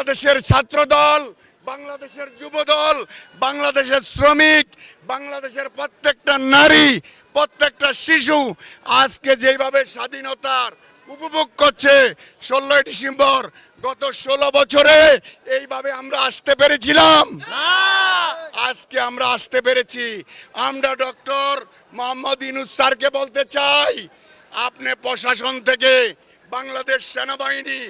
বাংলাদেশের ছাত্র দল বাংলাদেশের যুব দল বাংলাদেশের শ্রমিক বাংলাদেশের প্রত্যেকটা নারী প্রত্যেকটা শিশু আজকে যেভাবে স্বাধীনতার উপভোগ করছে ষোলোই ডিসেম্বর গত ষোলো বছরে এইভাবে আমরা আসতে পেরেছিলাম। আজকে আমরা আসতে পেরেছি। আমরা ডক্টর মোহাম্মদ ইনুস স্যারকে বলতে চাই আপনি প্রশাসন থেকে বাংলাদেশ সেনাবাহিনী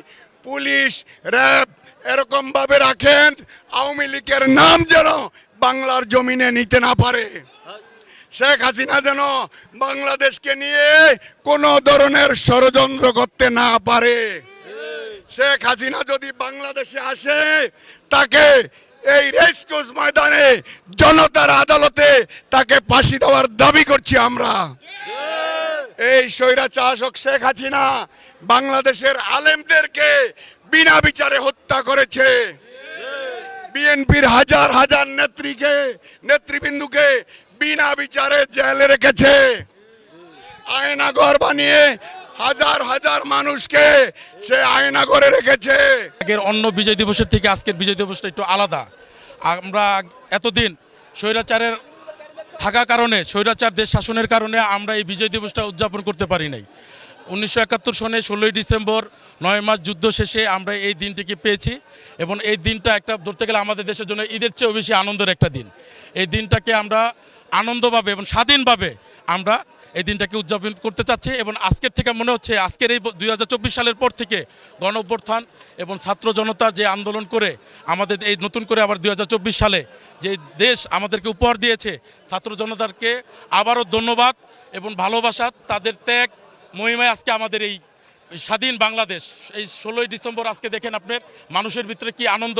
পুলিশ, র্যাব এরকম ভাবে রাখেন, আওয়ামী লীগের নাম যেন বাংলার জমিনে নিতে না পারে। শেখ হাসিনা যেন বাংলাদেশকে নিয়ে কোনো ধরনের ষড়যন্ত্র করতে না পারে। শেখ হাসিনা যদি বাংলাদেশে আসে, তাকে এই রেসকোর্স ময়দানে জনতার আদালতে তাকে ফাঁসি দেওয়ার দাবি করছি আমরা। এই স্বৈরা শাসক শেখ হাসিনা বাংলাদেশের আলেমদেরকে বিনা বিচারে হত্যা করেছে। বিএনপির হাজার হাজার নেত্রীকে, নেতৃবৃন্দুকে বিনা বিচারে জেলে রেখেছে। আয়নাঘর বানিয়ে হাজার হাজার মানুষকে সে আয়নাঘরে রেখেছে। আগের অন্য বিজয় দিবসের থেকে আজকের বিজয় দিবসটা একটু আলাদা। আমরা এতদিন স্বৈরাচারের থাকা কারণে স্বৈরাচার দেশ শাসনের কারণে আমরা এই বিজয় দিবসটা উদযাপন করতে পারি নাই। উনিশশো একাত্তর সনে ষোলোই ডিসেম্বর, নয় মাস যুদ্ধ শেষে আমরা এই দিনটিকে পেয়েছি এবং এই দিনটা একটা ধরতে গেলে আমাদের দেশের জন্য ঈদের চেয়েও বেশি আনন্দের একটা দিন। এই দিনটাকে আমরা আনন্দভাবে এবং স্বাধীনভাবে আমরা এই দিনটাকে উদযাপন করতে চাচ্ছে এবং আজকের থেকে মনে হচ্ছে আজকের এই দুই হাজার চব্বিশ সালের পর থেকে গণ অভ্যুত্থান এবং ছাত্র জনতা যে আন্দোলন করে আমাদের এই নতুন করে আবার দুই হাজার চব্বিশ সালে যে দেশ আমাদেরকে উপহার দিয়েছে, ছাত্র জনতাকে আবারও ধন্যবাদ এবং ভালোবাসা, তাদের ত্যাগ, মহিমায় আজকে আমাদের এই স্বাধীন বাংলাদেশ। এই ষোলোই ডিসেম্বর আজকে দেখেন আপনার মানুষের ভিতরে কি আনন্দ,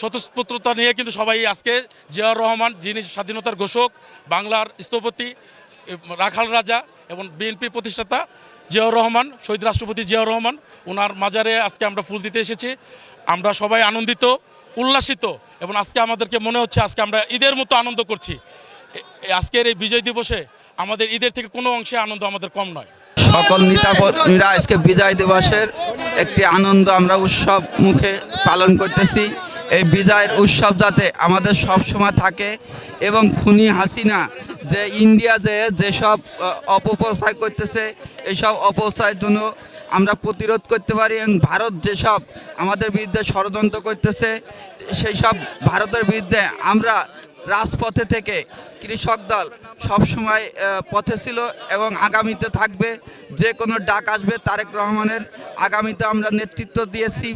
স্বতঃস্ফূর্ততা নিয়ে কিন্তু সবাই আজকে জিয়াউর রহমান যিনি স্বাধীনতার ঘোষক, বাংলার স্থপতি রাখাল রাজা এবং বিএনপি প্রতিষ্ঠাতা জিয়াউর রহমান, শহীদ রাষ্ট্রপতি জিয়াউর রহমান ওনার মাজারে আজকে আমরা ফুল দিতে এসেছি। আমরা সবাই আনন্দিত, উল্লাসিত এবং আজকে আমাদেরকে মনে হচ্ছে আজকে আমরা ঈদের মতো আনন্দ করছি। আজকের এই বিজয় দিবসে আমাদের ঈদের থেকে কোনো অংশে আনন্দ আমাদের কম নয়। সকল নেতাকর্মীরা আজকে বিজয় দিবসের একটি আনন্দ আমরা উৎসব মুখে পালন করতেছি। এই বিজয়ের উৎসব যাতে আমাদের সব সময় থাকে এবং খুনি হাসিনা যে ইন্ডিয়া যে যেসব অপপ্রচার করতেছে এইসব অপপ্রচারের জন্য আমরা প্রতিরোধ করতে পারি এবং ভারত যেসব আমাদের বিরুদ্ধে ষড়যন্ত্র করতেছে সেই সব ভারতের বিরুদ্ধে আমরা রাজপথে থেকে কৃষক দল সবসময় পথে ছিল এবং আগামীতে থাকবে। যে কোনো ডাক আসবে, তারেক রহমানের আগামীতে আমরা নেতৃত্ব দিয়েছি।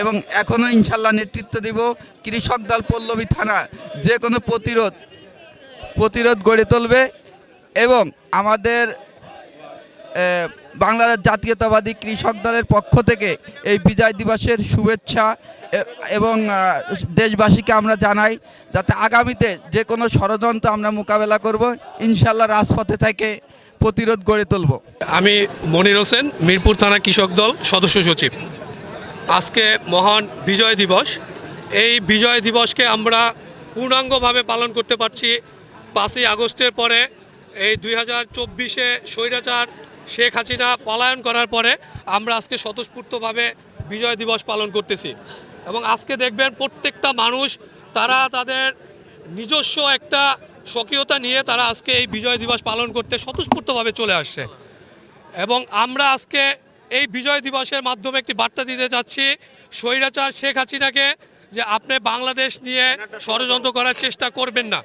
এবং এখনও ইনশাল্লাহ নেতৃত্ব দিব কৃষক দল পল্লবী থানা, যে কোনো প্রতিরোধ প্রতিরোধ গড়ে তুলবে এবং আমাদের বাংলাদেশ জাতীয়তাবাদী কৃষক দলের পক্ষ থেকে এই বিজয় দিবসের শুভেচ্ছা এবং দেশবাসীকে আমরা জানাই যাতে আগামীতে যে কোনো ষড়যন্ত্র আমরা মোকাবেলা করব, ইনশাল্লাহ রাজপথে থেকে প্রতিরোধ গড়ে তুলব। আমি মনির হোসেন, মিরপুর থানা কৃষক দল সদস্য সচিব। আজকে মহান বিজয় দিবস। এই বিজয় দিবসকে আমরা পূর্ণাঙ্গভাবে পালন করতে পারছি। পাঁচই আগস্টের পরে এই দুই হাজার চব্বিশে স্বৈরাচার শেখ হাসিনা পলায়ন করার পরে আমরা আজকে স্বতঃস্ফূর্তভাবে বিজয় দিবস পালন করতেছি। এবং আজকে দেখবেন প্রত্যেকটা মানুষ তারা তাদের নিজস্ব একটা স্বকীয়তা নিয়ে তারা আজকে এই বিজয় দিবস পালন করতে স্বতঃস্ফূর্তভাবে চলে আসছে। এবং আমরা আজকে এই বিজয় দিবসের মাধ্যমে একটি বার্তা দিতে চাচ্ছি স্বৈরাচার শেখ হাসিনাকে যে আপনি বাংলাদেশ নিয়ে ষড়যন্ত্র করার চেষ্টা করবেন না।